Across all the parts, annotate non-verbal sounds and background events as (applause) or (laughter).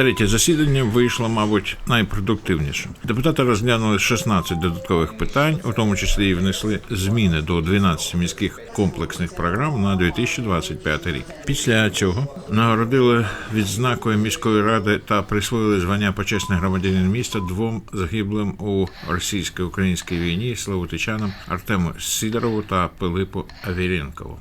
Третє засідання вийшло, мабуть, найпродуктивнішим. Депутати розглянули 16 додаткових питань, у тому числі і внесли зміни до 12 міських комплексних програм на 2025 рік. Після цього нагородили відзнакою міської ради та присвоїли звання почесний громадянин міста двом загиблим у російсько-українській війні славутичанам Артему Сидорову та Пилипу Авіренкову.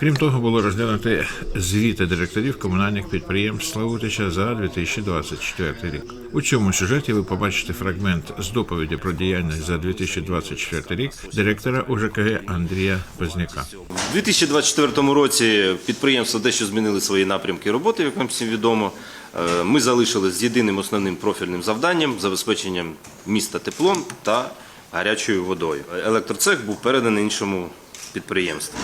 Крім того, було розглянути звіти директорів комунальних підприємств Славутича за 2024 рік. У цьому сюжеті ви побачите фрагмент з доповіді про діяльність за 2024 рік директора УЖКГ Андрія Позняка. У 2024 році підприємства дещо змінили свої напрямки роботи, як вам всім відомо. Е, Ми залишились з єдиним основним профільним завданням забезпеченням міста теплом та гарячою водою. Електроцех був переданий іншому підприємству.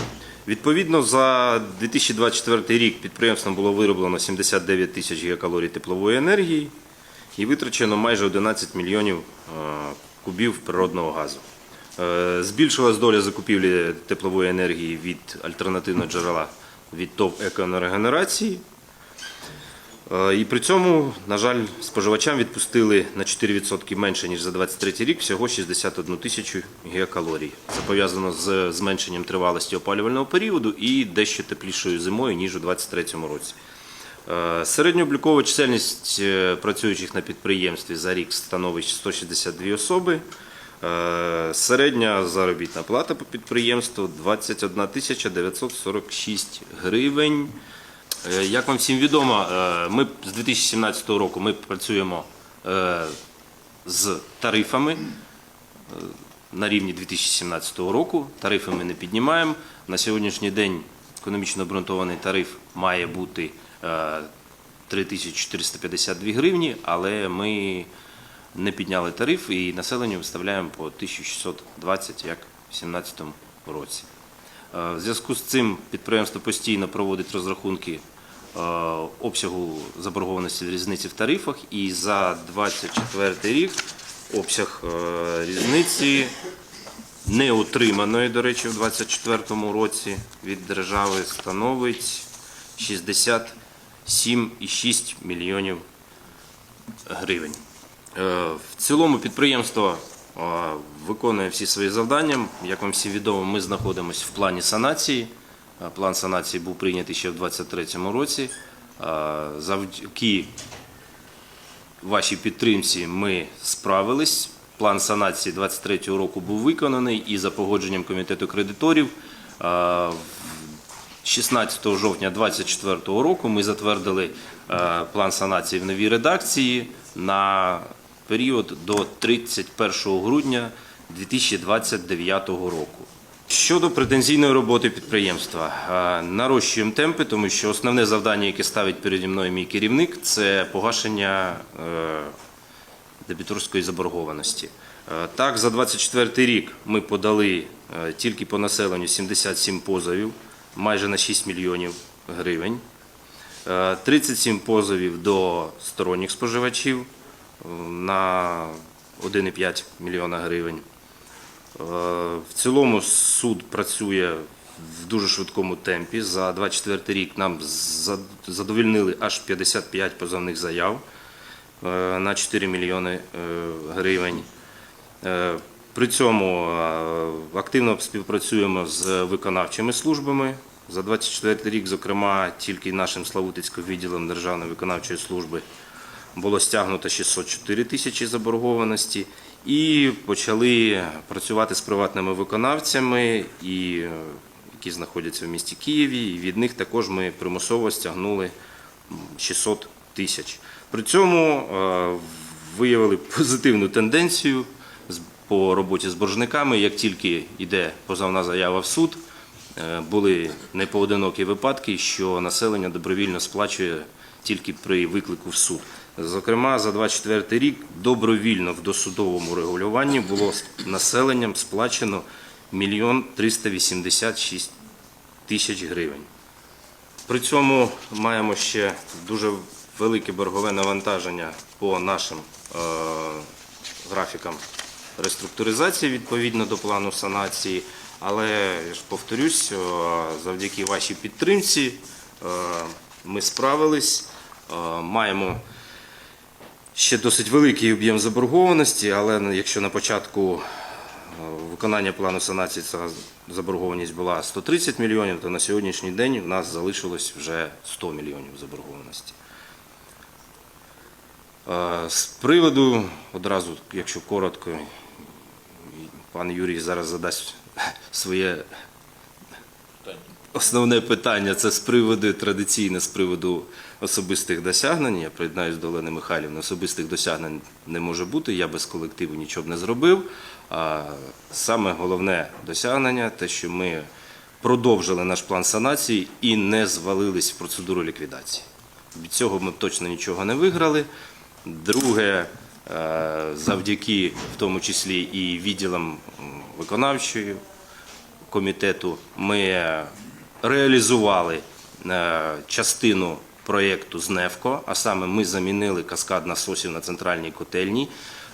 Відповідно, за 2024 рік підприємством було вироблено 79 тисяч гігакалорій теплової енергії і витрачено майже 11 мільйонів е, кубів природного газу. Е, Збільшилась доля закупівлі теплової енергії від альтернативного джерела від ТОВ екоенергогенерації. Е, І при цьому, на жаль, споживачам відпустили на 4% менше, ніж за 2023 рік, всього 61 тисячу гігакалорій. Це пов'язано з зменшенням тривалості опалювального періоду і дещо теплішою зимою, ніж у 2023 році. Е, Середньооблікова чисельність е, працюючих на підприємстві за рік становить 162 особи. Середня заробітна плата по підприємству 21 тисяча 946 гривень. Е, Як вам всім відомо, е, ми з 2017 року ми працюємо е, з тарифами на рівні 2017 року. Тарифи ми не піднімаємо. На сьогоднішній день економічно обґрунтований тариф має бути е, 3452 гривні, але ми не підняли тариф і населенню виставляємо по 1620, як в 2017 році. В зв'язку з цим підприємство постійно проводить розрахунки обсягу заборгованості різниці в тарифах, і за 2024 рік обсяг е, різниці не отриманої, до речі, в 2024 році від держави становить 67,6 мільйонів гривень. Е, В цілому підприємство е, виконує всі свої завдання. Як вам всі відомо, ми знаходимося в плані санації. Е, План санації був прийнятий ще в 2023 році. Е, Завдяки вашій підтримці ми справились. План санації 23 року був виконаний і за погодженням комітету кредиторів е, 16 жовтня 2024 року ми затвердили е, план санації в новій редакції на період до 31 грудня 2029 року. Щодо претензійної роботи підприємства, е, нарощуємо темпи, тому що основне завдання, яке ставить переді мною мій керівник, це погашення е, дебіторської заборгованості. Е, Так, за 24 рік ми подали тільки по населенню 77 позовів, майже на 6 мільйонів гривень. Е, 37 позовів до сторонніх споживачів на 1,5 мільйона гривень. Е, В цілому суд працює в дуже швидкому темпі. За 24 рік нам за- задовольнили аж 55 позовних заяв е, на 4 мільйони е, гривень. При цьому активно співпрацюємо з виконавчими службами. За 24 рік, зокрема, тільки нашим Славутицьким відділом Державної виконавчої служби було стягнуто 604 тисячі заборгованості і почали працювати з приватними виконавцями, і, е, які знаходяться в місті Києві. І від них також ми примусово стягнули 600 тисяч. При цьому е, виявили позитивну тенденцію по роботі з боржниками. Як тільки йде позовна заява в суд, е, були непоодинокі випадки, що населення добровільно сплачує тільки при виклику в суд. Зокрема, за 24 рік добровільно в досудовому регулюванні було населенням сплачено 1 386 тисяч гривень. При цьому маємо ще дуже велике боргове навантаження по нашим е, графікам реструктуризація відповідно до плану санації. Але я ж повторюсь, е, завдяки вашій підтримці е, ми справились, е, маємо ще досить великий об'єм заборгованості, але ну, якщо на початку е, виконання плану санації ця заборгованість була 130 мільйонів, то на сьогоднішній день в нас залишилось вже 100 мільйонів заборгованості. Е, З приводу, одразу, якщо коротко, пан Юрій зараз задасть (laughs) своє Основне питання це з приводу традиційне, з приводу особистих досягнень. Я приєднаюсь до Олени Михайлівни. Особистих досягнень не може бути. Я без колективу нічого б не зробив. А саме головне досягнення те, що ми продовжили наш план санації і не звалились в процедуру ліквідації. Від цього ми точно нічого не виграли. Друге, е, завдяки в тому числі і відділам виконавчої комітету ми реалізували е, частину проєкту з НЕФКО, а саме ми замінили каскад насосів на центральній котельні.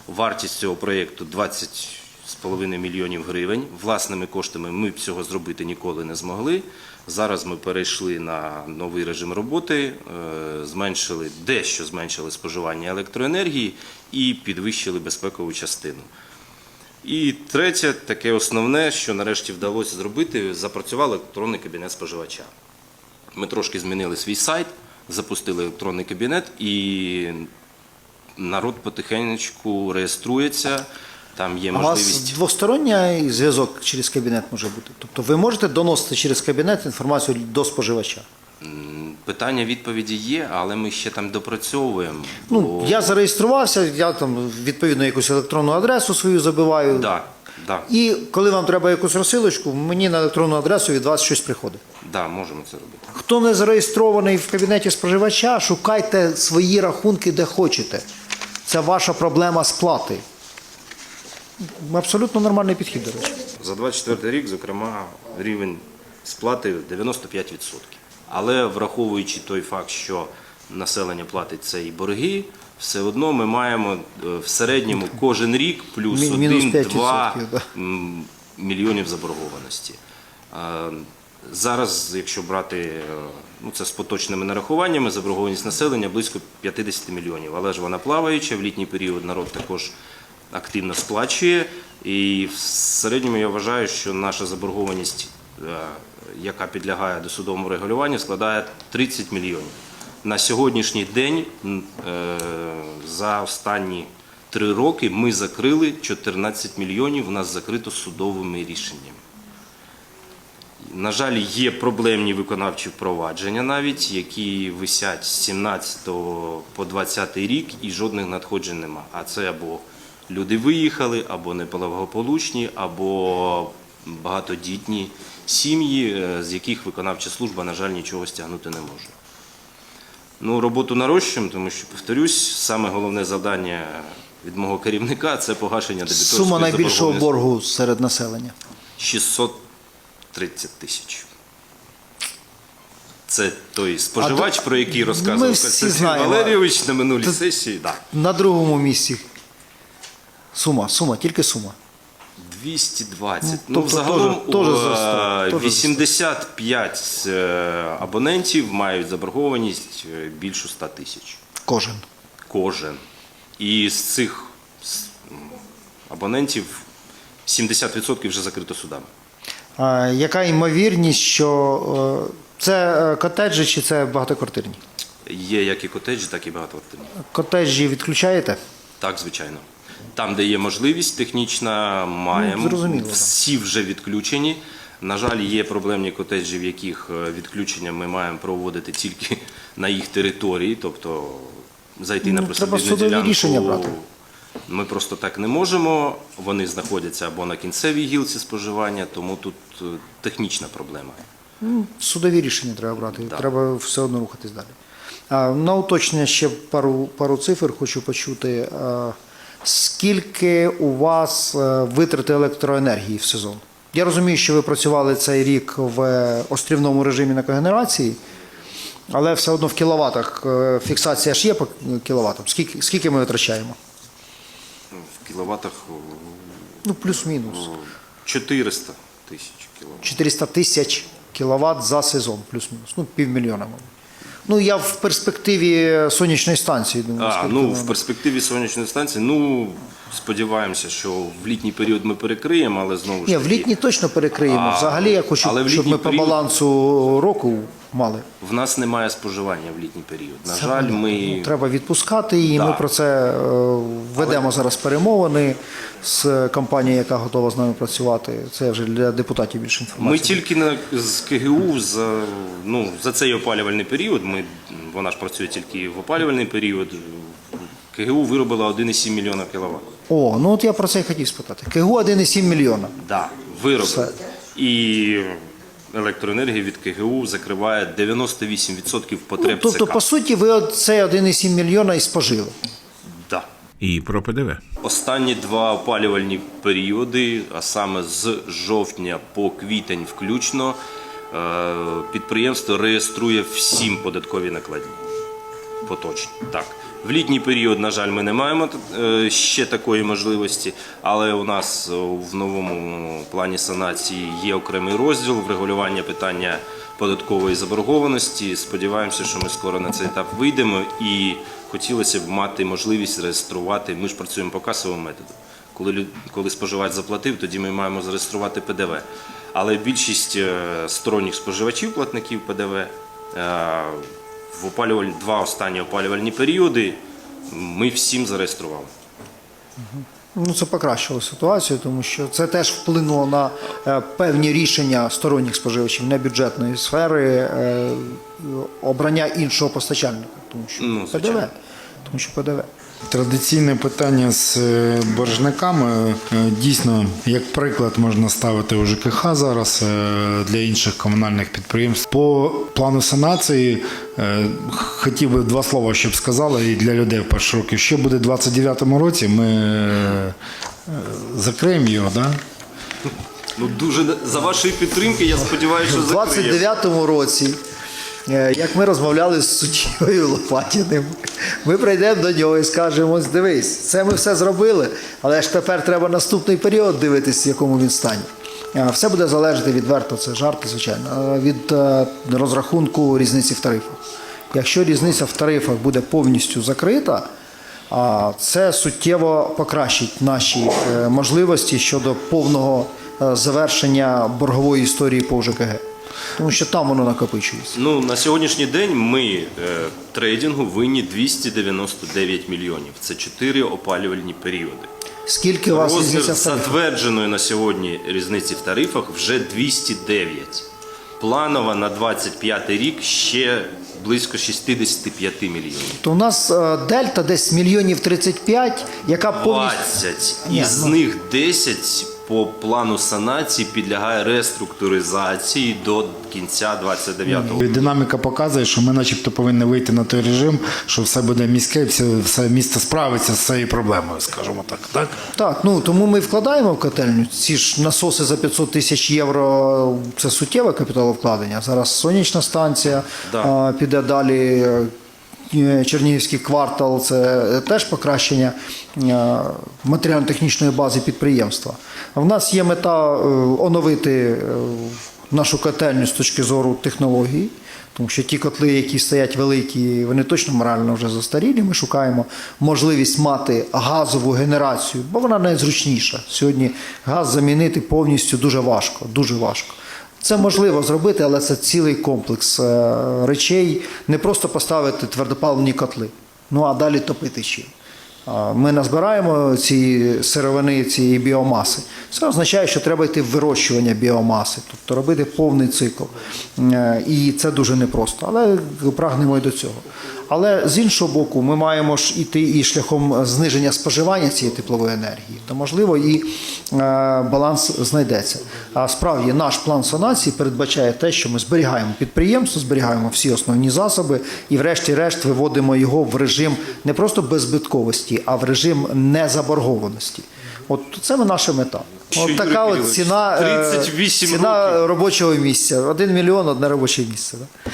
Вартість цього проєкту 20,5 мільйонів гривень. Власними коштами ми б цього зробити ніколи не змогли. Зараз ми перейшли на новий режим роботи, е, зменшили дещо зменшили споживання електроенергії і підвищили безпекову частину. І третє, таке основне, що нарешті вдалося зробити, запрацював електронний кабінет споживача. Ми трошки змінили свій сайт, запустили електронний кабінет, і народ потихеньку реєструється. Там є А у вас можливість. двосторонній зв'язок через кабінет може бути? Тобто ви можете доносити через кабінет інформацію до споживача? Питання відповіді є, але ми ще там допрацьовуємо. Ну, бо- я зареєструвався, я там відповідно якусь електронну адресу свою забиваю. Да, да, І коли вам треба якусь розсилочку, мені на електронну адресу від вас щось приходить. да, можемо це робити. Хто не зареєстрований в кабінеті споживача, шукайте свої рахунки, де хочете. Це ваша проблема сплати. Абсолютно нормальний підхід, до речі. За 24 рік, зокрема, рівень сплати 95%. Але враховуючи той факт, що населення платить це і борги, все одно ми маємо е, в середньому кожен рік плюс Мі- мінус 1-2 5%, да. м, мільйонів заборгованості. Е, Зараз, якщо брати е, ну, це з поточними нарахуваннями, заборгованість населення близько 50 мільйонів. Але ж вона плаваюча, в літній період народ також активно сплачує. І в середньому я вважаю, що наша заборгованість, яка підлягає досудовому регулюванню, складає 30 мільйонів. На сьогоднішній день е, за останні три роки ми закрили 14 мільйонів, у нас закрито судовими рішеннями. На жаль, є проблемні виконавчі впровадження навіть, які висять з 17 по 20 рік і жодних надходжень нема. А це або люди виїхали, або неблагополучні, або багатодітні сім'ї, е, з яких виконавча служба, на жаль, нічого стягнути не може. Ну, роботу нарощуємо, тому що, повторюсь, саме головне завдання від мого керівника це погашення дебіторської Сума найбільшого боргу серед населення. 630 тисяч. Це той споживач, А про який розказував Константин. Валерійович на минулій сесії. Да. На другому місці. Сума, сума, тільки сума. 220. Ну, Ну, тобто взагалом у, зростає, е, теж 85 е, абонентів мають заборгованість е, більшу 100 тисяч. Кожен. Кожен. І з цих абонентів 70% вже закрито судами. А, яка ймовірність, що це котеджі чи це багатоквартирні? Є як і котеджі, так і багатоквартирні. Котеджі відключаєте? Так, звичайно. Там, де є можливість технічна, маємо. Ну, зрозуміло. Всі вже відключені. На жаль, є проблемні котеджі, в яких е, відключення ми маємо проводити тільки на їх території, тобто зайти на Ну, треба присадибну ділянку. рішення брати. Ми просто так не можемо. Вони знаходяться або на кінцевій гілці споживання, тому тут е, технічна проблема. Судові рішення треба брати, Да. треба все одно рухатись далі. А, на уточнення ще пару, пару цифр хочу почути. А, скільки у вас е, витрати електроенергії в сезон? Я розумію, що ви працювали цей рік в острівному режимі на когенерації, але все одно в кіловатах е, фіксація ж є по кіловатам. Скільки, скільки ми витрачаємо? В кіловатах Ну, плюс-мінус. 400 тисяч кілометрів. 400 тисяч кіловат за сезон, плюс-мінус. Ну, півмільйона, мабуть. Ну, я в перспективі сонячної станції думаю. А, ну в перспективі сонячної станції, ну сподіваємося, що в літній період ми перекриємо, але знову ж Ні, в літній точно перекриємо. А, Взагалі я хочу, але в щоб ми ми по балансу року мали. в нас немає споживання в літній період. На жаль, ми Треба відпускати її. Ми про це е, ведемо зараз перемовини з компанією, яка готова з нами працювати. Це вже для депутатів більше Ми тільки на з КГУ за ну за цей опалювальний період. Ми вона ж працює тільки в опалювальний період. КГУ виробила 1,7 мільйона кіловат. О, ну от я про це і хотів спитати. КГУ 1,7 мільйона. Да, виробила. Все. І електроенергія від КГУ закриває 98% потреб Ну, тобто, ЦК. по суті, ви от цей 1,7 мільйона і спожили. Да. І про ПДВ. Останні два опалювальні періоди, а саме з жовтня по квітень включно, е, підприємство реєструє всім податкові накладні. Поточні. Так. В літній період, на жаль, ми не маємо е, ще такої можливості, але у нас е, в новому плані санації є окремий розділ врегулювання питання податкової заборгованості. Сподіваємося, що ми скоро на цей етап вийдемо і хотілося б мати можливість реєструвати. Ми ж працюємо по касовому методу. Коли, споживач заплатив, тоді ми маємо зареєструвати ПДВ. Але більшість е, сторонніх споживачів, платників ПДВ, в опалювальні, два останні опалювальні періоди ми всім зареєстрували. Ну, це покращило ситуацію, тому що це теж вплинуло на е, певні рішення сторонніх споживачів небюджетної сфери е, обрання іншого постачальника, тому що Ну, ПДВ. звичайно. Тому що ПДВ. Традиційне питання з е, боржниками. Е, Дійсно, як приклад можна ставити у ЖКХ зараз е, для інших комунальних підприємств. По плану санації хотів би два слова, щоб сказали і для людей в першу роки. Що буде в 29-му році, ми закриємо його, да? Ну дуже за вашої підтримки, я сподіваюся, що У 29-му році, як ми розмовляли з суддєю Лопатіним, ми прийдемо до нього і скажемо: дивись, це ми все зробили, але ж тепер треба наступний період дивитися, в якому він стані. Е, Все буде залежати відверто, це жарти, звичайно, е, від е, розрахунку різниці в тарифах. Якщо різниця в тарифах буде повністю закрита, це суттєво покращить наші е, можливості щодо повного е, завершення боргової історії по ЖКГ. Тому що там воно накопичується. Ну на сьогоднішній день ми е, трейдингу винні 299 мільйонів. Це чотири опалювальні періоди. Скільки у вас різниця в тарифах? затвердженої на сьогодні різниці в тарифах вже 209. Планова на 25 рік ще близько 65 мільйонів. То у нас е, дельта десь мільйонів 35, яка повністю 20. Ні, Із ну. них 10 по плану санації підлягає реструктуризації до кінця 29-го. І Динаміка показує, що ми начебто повинні вийти на той режим, що все буде міське, все, все місто справиться з цією проблемою, скажімо так. так? Так, ну тому ми вкладаємо в котельню. Ці ж насоси за 500 тисяч євро це суттєве капіталовкладення. Зараз сонячна станція Да. а, піде далі. Е, Чернігівський квартал це теж покращення е, матеріально-технічної бази підприємства. В нас є мета е, оновити нашу котельню з точки зору технологій. Тому що ті котли, які стоять великі, вони точно морально вже застарілі. Ми шукаємо можливість мати газову генерацію, бо вона найзручніша. Сьогодні газ замінити повністю дуже важко, дуже важко. Це можливо зробити, але це цілий комплекс е, речей. Не просто поставити твердопаливні котли, ну а далі топити чим. Ми назбираємо ці сировини, цієї біомаси. Це означає, що треба йти в вирощування біомаси, тобто робити повний цикл. Е, І це дуже непросто, але прагнемо і до цього. Але з іншого боку, ми маємо ж іти і шляхом зниження споживання цієї теплової енергії, то можливо і е, баланс знайдеться. А справді наш план санації передбачає те, що ми зберігаємо підприємство, зберігаємо всі основні засоби і, врешті-решт, виводимо його в режим не просто беззбитковості, а в режим незаборгованості. От це наша мета. Що, От Юрій така от ціна, е, 38 ціна років. робочого місця. Один мільйон, одне робоче місце. Да?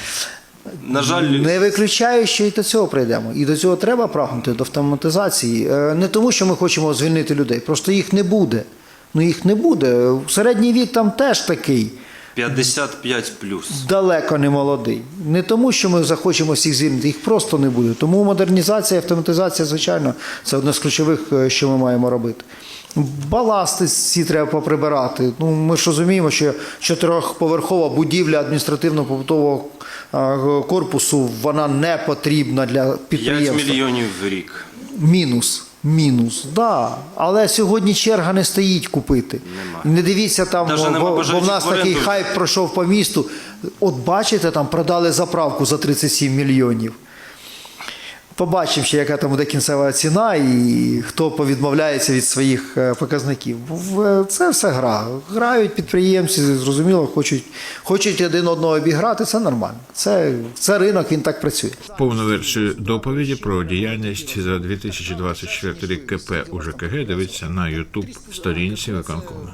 На жаль, Не виключаю, що і до цього прийдемо. І до цього треба прагнути до автоматизації. Е, Не тому, що ми хочемо звільнити людей, просто їх не буде. ну їх не буде. Середній вік там теж такий. 55 плюс. далеко не молодий. Не тому, що ми захочемо всіх звільнити, їх просто не буде. Тому модернізація, автоматизація, звичайно, це одне з ключових, е, що ми маємо робити. Баласти всі треба поприбирати. Ну, ми ж розуміємо, що чотирьохповерхова будівля адміністративно-побутового корпусу вона не потрібна для 5 підприємства. мільйонів в рік. Мінус. Мінус, да. Але сьогодні черга не стоїть купити. Нема. Не дивіться там, Даже бо, бо в нас такий хайп пройшов по місту. От бачите, там продали заправку за 37 мільйонів. Побачимо ще, яка там буде кінцева ціна і хто повідмовляється від своїх е, показників. Це все гра. Грають підприємці, зрозуміло, хочуть, хочуть один одного обіграти, це нормально. Це, це ринок, він так працює. Повну версію доповіді про діяльність за 2024 рік КП УЖКГ дивіться на Ютуб сторінці виконкому.